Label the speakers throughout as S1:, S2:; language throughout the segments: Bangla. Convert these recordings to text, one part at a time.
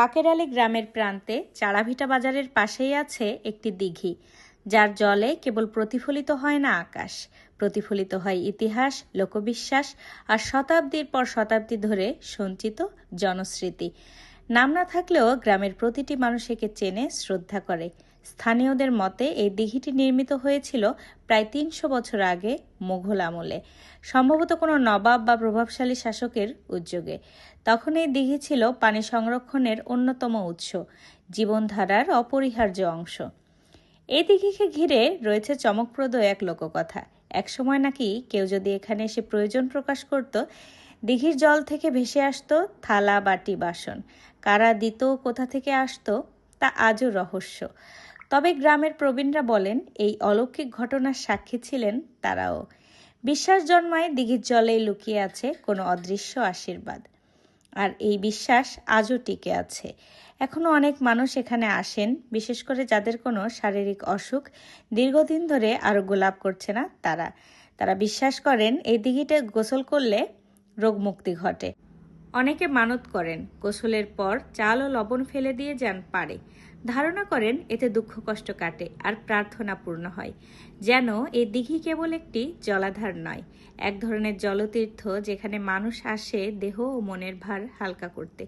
S1: পাকেরালি গ্রামের প্রান্তে চারাভিটা বাজারের পাশেই আছে একটি দিঘি, যার জলে কেবল প্রতিফলিত হয় না আকাশ। প্রতিফলিত হয় ইতিহাস, লোকবিশ্বাস আর শতাব্দীর পর শতাব্দী ধরে সঞ্চিত জনস্মৃতি। নাম না থাকলেও গ্রামের প্রতিটি মানুষ একে চেনে, শ্রদ্ধা করে। স্থানীয়দের মতে, এই দিঘিটি নির্মিত হয়েছিল প্রায় তিনশো বছর আগে মোঘল আমলে, সম্ভবত কোনো নবাব বা প্রভাবশালী শাসকের উদ্যোগে। তখন এই দিঘি ছিল পানি সংরক্ষণের অন্যতম উৎস, জীবনধারার অপরিহার্য অংশ। এই দিঘিকে ঘিরে রয়েছে চমকপ্রদ এক লোককথা। একসময় নাকি কেউ যদি এখানে এসে প্রয়োজন প্রকাশ করত, দিঘির জল থেকে ভেসে আসতো থালা বাটি বাসন। কারা দিত, কোথা থেকে আসতো, তা আজও রহস্য। তবে গ্রামের প্রবীণরা বলেন, এই অলৌকিক ঘটনার সাক্ষী ছিলেন তারাও। বিশ্বাস জন্মায় দিঘির জলেই লুকিয়ে আছে কোনো অদৃশ্য আশীর্বাদ। আর এই বিশ্বাস আজও টিকে আছে। এখনও অনেক মানুষ এখানে আসেন, বিশেষ করে যাদের কোনো শারীরিক অসুখ দীর্ঘদিন ধরে আরোগ্য লাভ করছে না তারা। তারা বিশ্বাস করেন, এই দিঘিতে গোসল করলে রোগমুক্তি ঘটে। অনেকে মানত করেন, গোসলের পর চাল ও লবণ ফেলে দিয়ে যান পারে। ধারণা করেন, এতে দুঃখ কষ্ট কাটে আর প্রার্থনা পূর্ণ হয়। যেন এই দিঘি কেবল একটি জলাধার নয়, এক ধরনের জলতীর্থ যেখানে মানুষ আসে দেহ ও মনের ভার হালকা করতে।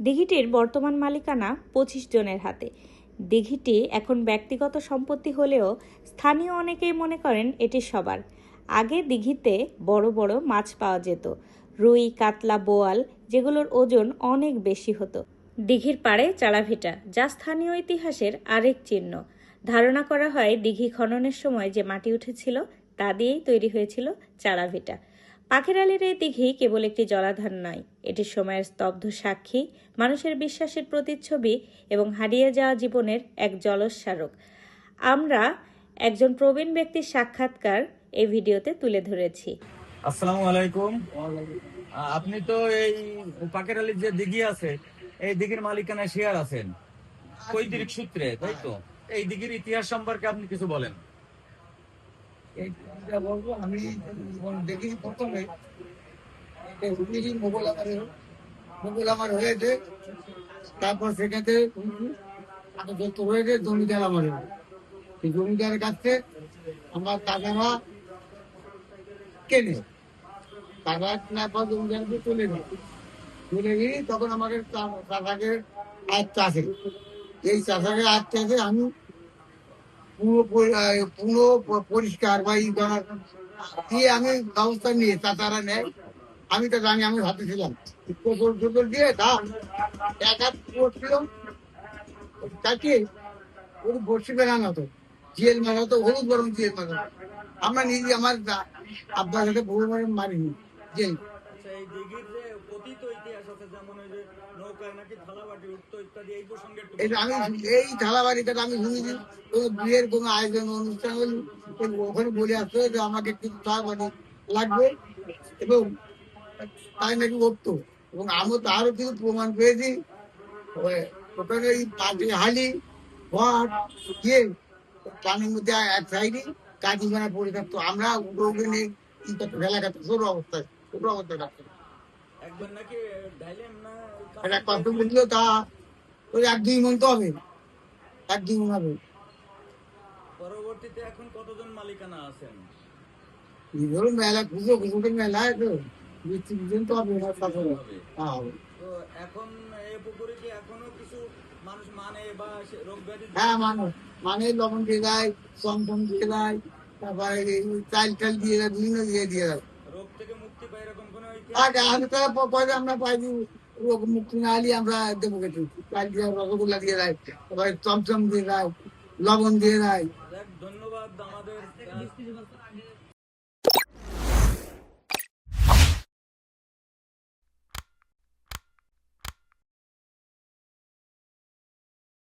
S1: দিঘিটির বর্তমান মালিকানা পঁচিশ জনের হাতে। দিঘিটি এখন ব্যক্তিগত সম্পত্তি হলেও স্থানীয় অনেকেই মনে করেন এটি সবার। আগে দিঘিতে বড় বড় মাছ পাওয়া যেত। রুই, কাতলা, বোয়াল, যেগুলোর ওজন অনেক বেশি হতো। দিঘির পাড়ে চাড়াভিটা যা স্থানীয় ইতিহাসের আরেক চিহ্ন। ধারণা করা হয় দিঘি খননের সময় যে মাটি উঠেছিল, তা দিয়েই তৈরি হয়েছিল চাড়াভিটা পাখিরালির এই দিঘি কেবল একটি জলাধার নয়, এটি সময়ের স্তব্ধ সাক্ষী, মানুষের বিশ্বাসের প্রতিচ্ছবি এবং হারিয়ে যাওয়া জীবনের এক জলস্মারক আমরা একজন প্রবীণ ব্যক্তির সাক্ষাৎকার এই ভিডিওতে তুলে ধরেছি।
S2: আসসালামু আলাইকুম। আপনি তো এই পাকের আলীর যে দিঘি আছে, এই দিঘির মালিকানায় শেয়ার আছেন। কৈদিক সূত্রে, তাই তো? এই দিঘির ইতিহাস সম্পর্কে আপনি কিছু বলেন।
S3: বলব, আমি দেখি প্রথমে। হুগলি মোগল আমার মোগল আমার হয়েছে, তারপর সেখানে যত হয়েছে জমিদার আমার। জমিদারের কাছে আমার দাদারা কেনে টাকা কেনার পর জমিদারকে চলে গেল চলে গিয়ে তখন আমাকে চা- চাষাকে আয়ত্ত আছে এই চাষাকে আয়ত্ত আছে আমি পুরো পুরো পরিষ্কার বা ই করার দিয়ে আমি ব্যবস্থা নিয়ে তারা নেয়। আমি তো জানি, আমি হাতে ছিলাম টোতল দিয়ে ধান এক হাত করছিলাম কাটিয়ে ওই বর্ষি বেড়ানো তো। জিএল মারা হতো হলুদ গরম জিএল মারা। আমরা নিজে আমার আব্বার সাথে বহু মারে মারিনি
S2: আচ্ছা যে ওই একটু
S3: আমি এই থালাবাড়িটা আমি শুনেছি কোনো বিয়ের কোনো আয়োজন অনুষ্ঠান হলে ওখানে বলে আসতো যে আমাকে একটু থালাবাড়ি লাগবে এবং তাই নাকি উঠতো এবং আমি তারও কিছু প্রমাণ পেয়েছি ওই ওখানে এই পাঁচে হালি ঘট দিয়ে পানির মধ্যে এক সাইডে কাজি বানা পড়ে থাকতো আমরা রোগে নেই খাতো ছোট অবস্থায় ছোট অবস্থায় থাকতো
S2: নাকি ডাইলেম
S3: এটা কত বুঝলো তা? ওই এক দুই মন তো হবে। এক দুই মন হবে।
S2: পরবর্তীতে এখন কতজন মালিকানা আছেন?
S3: মেলা পুজো খুঁজো মেলা তো। দিন তো হবে না হবে।
S2: তো এখন এই পুকুরে কি এখনও কিছু মানুষ মানে বা রোগ ব্যাধি
S3: হ্যাঁ মানুষ। মানে লবণ দিয়ে দেয় দিয়ে দেয় তারপরে এই চাল টাল দিয়ে দেয় বিভিন্ন দিয়ে দিয়ে দেয়
S2: রোগ থেকে মুক্তি পায় এরকম কোনো
S3: আর আমি তো পয়সা আমরা পাইছি রোগ মুক্তি না হলে আমরা দেবো কিছু চাল দিয়ে রসগোল্লা দিয়ে দেয় তারপরে চমচম দিয়ে দেয় লবণ দিয়ে দেয়
S2: ধন্যবাদ আমাদের